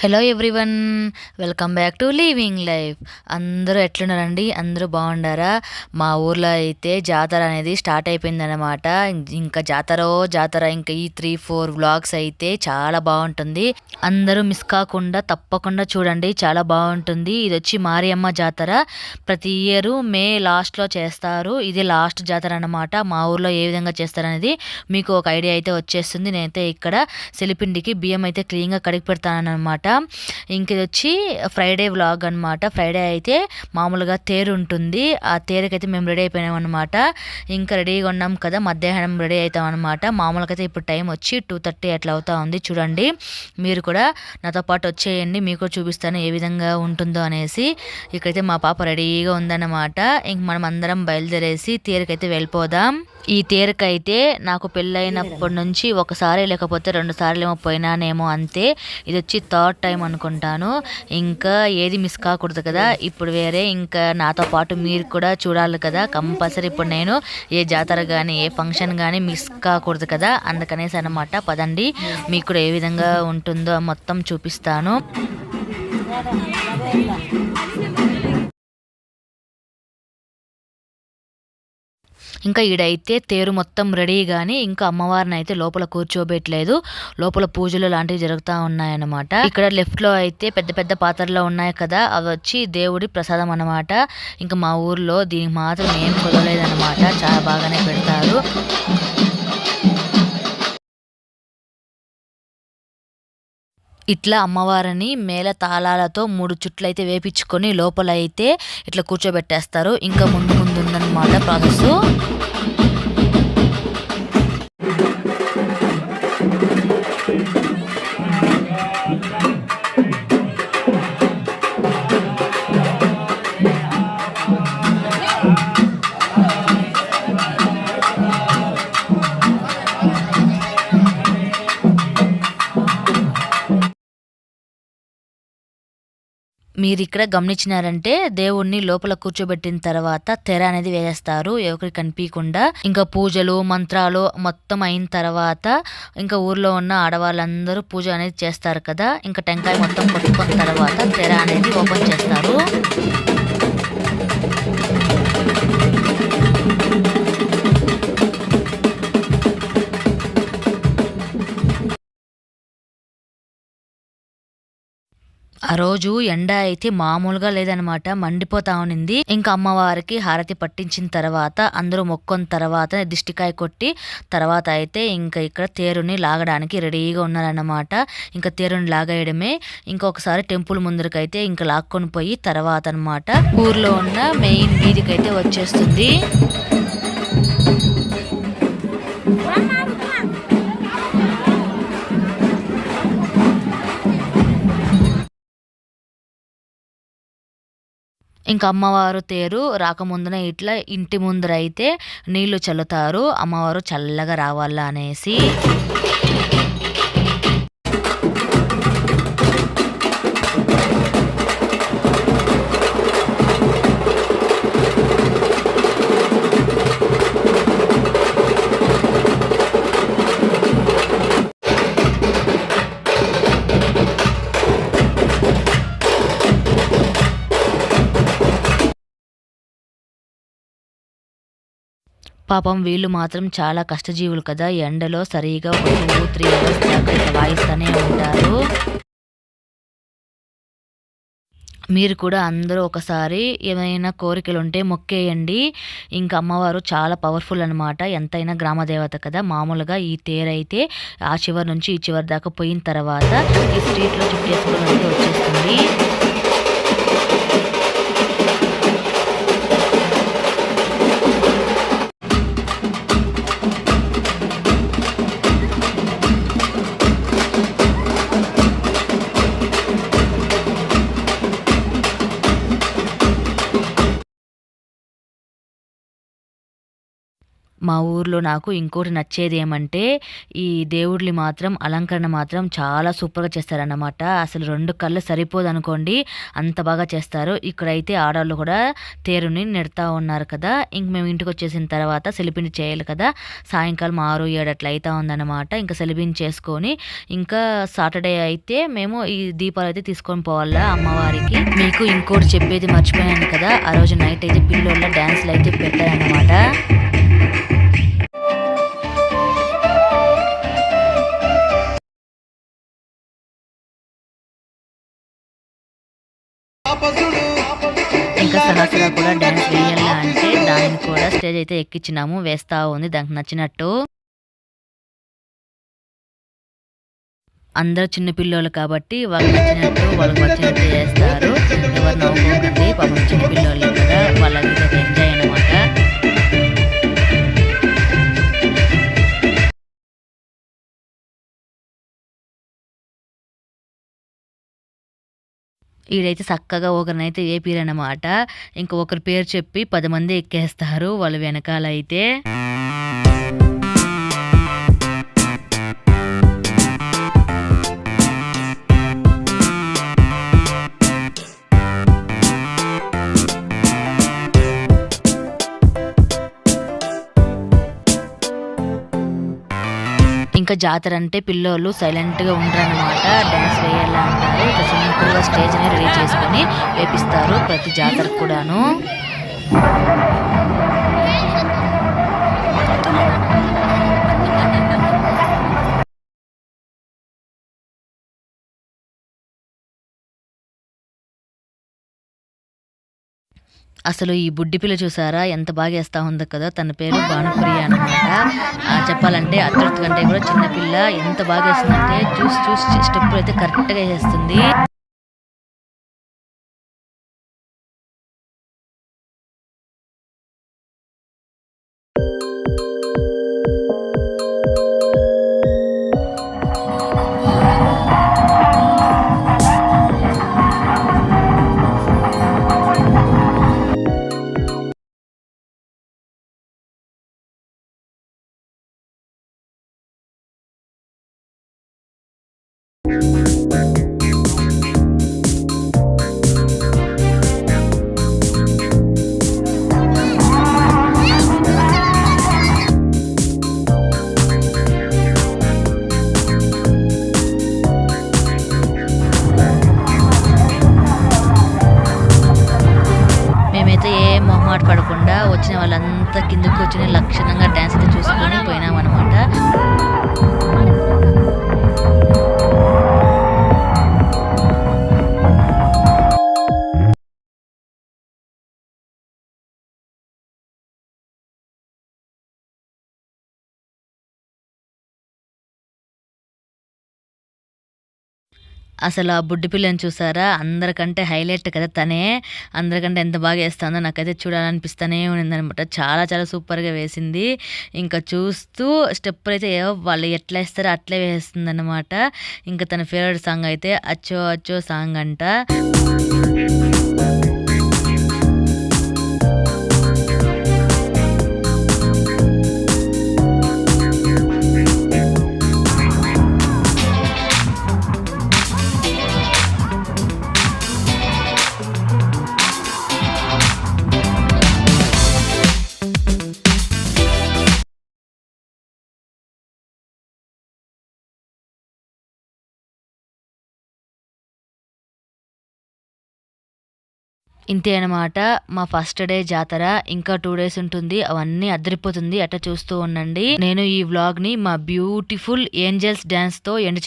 Hello everyone welcome back to living life. అందరూ ఎట్లున్నారండి? అందరూ బాగుండారా? మా ఊర్లో అయితే జాతర అనేది స్టార్ట్ అయిపోయిందనమాట ఇంకా జాతర జాతర ఇంకా ఈ త్రీ ఫోర్ వ్లాగ్స్ అయితే చాలా బాగుంటుంది. అందరూ మిస్ కాకుండా తప్పకుండా చూడండి చాలా బాగుంటుంది. ఇది వచ్చి మారియమ్మ జాతర. ప్రతి ఇయర్ మే లాస్ట్లో చేస్తారు. ఇది లాస్ట్ జాతర అనమాట మా ఊర్లో ఏ విధంగా చేస్తారనేది మీకు ఒక ఐడియా అయితే వచ్చేస్తుంది. నేనైతే ఇక్కడ సెలిపిండికి బియ్యం అయితే క్లీన్గా కడిగి పెడతానమాట ఇంక ఇది వచ్చి ఫ్రైడే వ్లాగ్ అనమాట ఫ్రైడే అయితే మామూలుగా తేరు ఉంటుంది. ఆ తేరుకైతే మేము రెడీ అయిపోయినాం అనమాట ఇంకా రెడీగా ఉన్నాం కదా మధ్యాహ్నం రెడీ అవుతాం అనమాట మామూలుగా అయితే ఇప్పుడు టైం వచ్చి టూ థర్టీ అట్లా అవుతా ఉంది. చూడండి మీరు కూడా నాతో పాటు వచ్చేయండి. మీకు చూపిస్తాను ఏ విధంగా ఉంటుందో అనేసి. ఇక్కడైతే మా పాప రెడీగా ఉందన్నమాట. ఇంక మనం అందరం బయలుదేరేసి తేరుకైతే వెళ్ళిపోదాం. ఈ తేరుకైతే నాకు పెళ్ళైనప్పటి నుంచి ఒకసారి లేకపోతే రెండు సార్లు ఏమో పోయినానేమో అంతే. ఇది వచ్చి థర్డ్ టైం అనుకుంటాను. ఇంకా ఏది మిస్ కాకూడదు కదా. ఇప్పుడు వేరే ఇంకా నాతో పాటు మీరు కూడా చూడాలి కదా. కంపల్సరీ ఇప్పుడు నేను ఏ జాతర కానీ ఏ ఫంక్షన్ కానీ మిస్ కాకూడదు కదా. అందుకనేసి అనమాట పదండి. మీకు కూడా ఏ విధంగా ఉంటుందో మొత్తం చూపిస్తాను. ఇంకా ఈడైతే తేరు మొత్తం రెడీ కానీ ఇంకా అమ్మవారిని అయితే లోపల కూర్చోబెట్టలేదు. లోపల పూజలు లాంటివి జరుగుతూ ఉన్నాయన్నమాట. ఇక్కడ లెఫ్ట్లో అయితే పెద్ద పెద్ద పాత్రలో ఉన్నాయి కదా అవి వచ్చి దేవుడి ప్రసాదం అన్నమాట. ఇంకా మా ఊర్లో దీనికి మాత్రం ఏం కుదరలేదన్నమాట. చాలా బాగానే పెడతారు. ఇట్లా అమ్మవారిని మేళ తాళాలతో మూడు చుట్లు అయితే వేపించుకొని లోపల అయితే ఇట్లా కూర్చోబెట్టేస్తారు. ఇంకా ముందు ముందు ఉందన్నమాట ప్రాసెస్. మీరు ఇక్కడ గమనించినారంటే దేవుణ్ణి లోపల కూర్చోబెట్టిన తర్వాత తెర అనేది వేసేస్తారు. ఎవరికి కనిపించకుండా ఇంకా పూజలు మంత్రాలు మొత్తం అయిన తర్వాత ఇంకా ఊర్లో ఉన్న ఆడవాళ్ళందరూ పూజ అనేది చేస్తారు కదా. ఇంకా టెంకాయ మొత్తం కొట్టుకున్న తర్వాత తెర అనేది ఓపెన్ చేస్తారు. ఆ రోజు ఎండ అయితే మామూలుగా లేదనమాట మండిపోతా ఉన్నింది. ఇంకా అమ్మవారికి హారతి పట్టించిన తర్వాత అందరూ మొక్కున్న తర్వాత దిష్టికాయ కొట్టి తర్వాత అయితే ఇంకా ఇక్కడ తేరుని లాగడానికి రెడీగా ఉన్నారన్నమాట. ఇంకా తేరుని లాగేయడమే ఇంకొకసారి టెంపుల్ ముందరకైతే ఇంకా లాక్కొని పోయి తర్వాత అనమాట ఊర్లో ఉన్న మెయిన్ వీధికైతే వచ్చేస్తుంది. ఇంకా అమ్మవారు తేరు రాకముందున ఇట్లా ఇంటి ముందర అయితే నీళ్ళు చల్లుతారు. అమ్మవారు చల్లగా రావాలా అనేసి పాపం వీళ్ళు మాత్రం చాలా కష్టజీవులు కదా. ఎండలో సరిగా ఒక టూ త్రీ అవర్స్ దాకా వాయిస్తూనే ఉంటారు. మీరు కూడా అందరూ ఒకసారి ఏమైనా కోరికలు ఉంటే మొక్కేయండి. ఇంకా అమ్మవారు చాలా పవర్ఫుల్ అనమాట ఎంతైనా గ్రామదేవత కదా. మామూలుగా ఈ తేరైతే ఆ చివరి నుంచి ఈ చివరి దాకా పోయిన తర్వాత ఈ స్ట్రీట్లో చుట్టేసుకోవడానికి వచ్చేస్తుంది. మా ఊర్లో నాకు ఇంకోటి నచ్చేది ఏమంటే ఈ దేవుడిని మాత్రం అలంకరణ మాత్రం చాలా సూపర్గా చేస్తారన్నమాట. అసలు రెండు కళ్ళు సరిపోదు అనుకోండి అంత బాగా చేస్తారు. ఇక్కడైతే ఆడవాళ్ళు కూడా తేరుని నెడతా ఉన్నారు కదా ఇంక మేము ఇంటికి వచ్చేసిన తర్వాత సెలిపిని చేయాలి కదా సాయంకాలం ఆరు ఏడు అట్లా అవుతా ఉందన్నమాట. ఇంకా సెలిపిని చేసుకొని ఇంకా సాటర్డే అయితే మేము ఈ దీపాలు అయితే తీసుకొని పోవాలా అమ్మవారికి. మీకు ఇంకోటి చెప్పేది మర్చిపోయాను కదా ఆ రోజు నైట్ అయితే పిల్లోళ్ళ డ్యాన్స్లు అయితే పెట్టారన్నమాట. ఇంకా సహస్రా కూడా డ్యాన్స్ వేయాలా అంటే దాన్ని కూడా స్టేజ్ అయితే ఎక్కించినాము వేస్తా ఉంది దానికి నచ్చినట్టు. అందరూ చిన్న పిల్లోళ్ళు కాబట్టి వాళ్ళకి నచ్చినట్టు వాళ్ళకి వచ్చినట్టు చేస్తారు. ఎవరు నవ్వుకోకండి పాపం చిన్న ఈడైతే చక్కగా ఒకరినైతే ఏపీరనమాట ఇంకా ఒకరి పేరు చెప్పి పది మంది ఎక్కేస్తారు వాళ్ళ వెనకాల అయితే ఇంకా జాతర అంటే పిల్లోళ్ళు సైలెంట్గా డ్యాన్స్ డాన్స్ వేయాలా అంటారు. ఇక సింపుల్గా స్టేజ్ని రెడీ చేసుకుని వేపిస్తారు ప్రతి జాతరకు కూడాను. అసలు ఈ బుడ్డి పిల్ల చూసారా? ఎంత బాగా వేస్తా ఉందో కదా? తన పేరు భానుప్రియ అనమాట చెప్పాలంటే అతృప్తి కంటే కూడా చిన్న పిల్ల ఎంత బాగా వేస్తుందంటే చూసి చూసి స్టెప్ అయితే కరెక్ట్గా వేస్తుంది. పడకుండా వచ్చిన వాళ్ళంతా కిందకు కూర్చొని లక్షణంగా డ్యాన్స్ అయితే చూసుకొని పోయినాం అసలు ఆ బుడ్డి పిల్లని చూసారా? అందరికంటే హైలైట్ కదా తనే. అందరికంటే ఎంత బాగా వేస్తుందో నాకైతే చూడాలనిపిస్తూనే ఉందనమాట చాలా చాలా సూపర్గా వేసింది. ఇంకా చూస్తూ స్టెప్పులు అయితే ఏవో వాళ్ళు ఎట్లా వేస్తారో అట్లే వేస్తుంది అనమాట ఇంకా తన ఫేవరెట్ సాంగ్ అయితే అచ్చో అచ్చో సాంగ్ అంట. ఇంతే అనమాట మా ఫస్ట్ డే జాతర ఇంకా టూ డేస్ ఉంటుంది. అవన్నీ అదిరిపోతుంది. అట్ట చూస్తూ ఉండండి. నేను ఈ వ్లాగ్ని మా బ్యూటిఫుల్ ఏంజల్స్ డాన్స్తో ఎండ్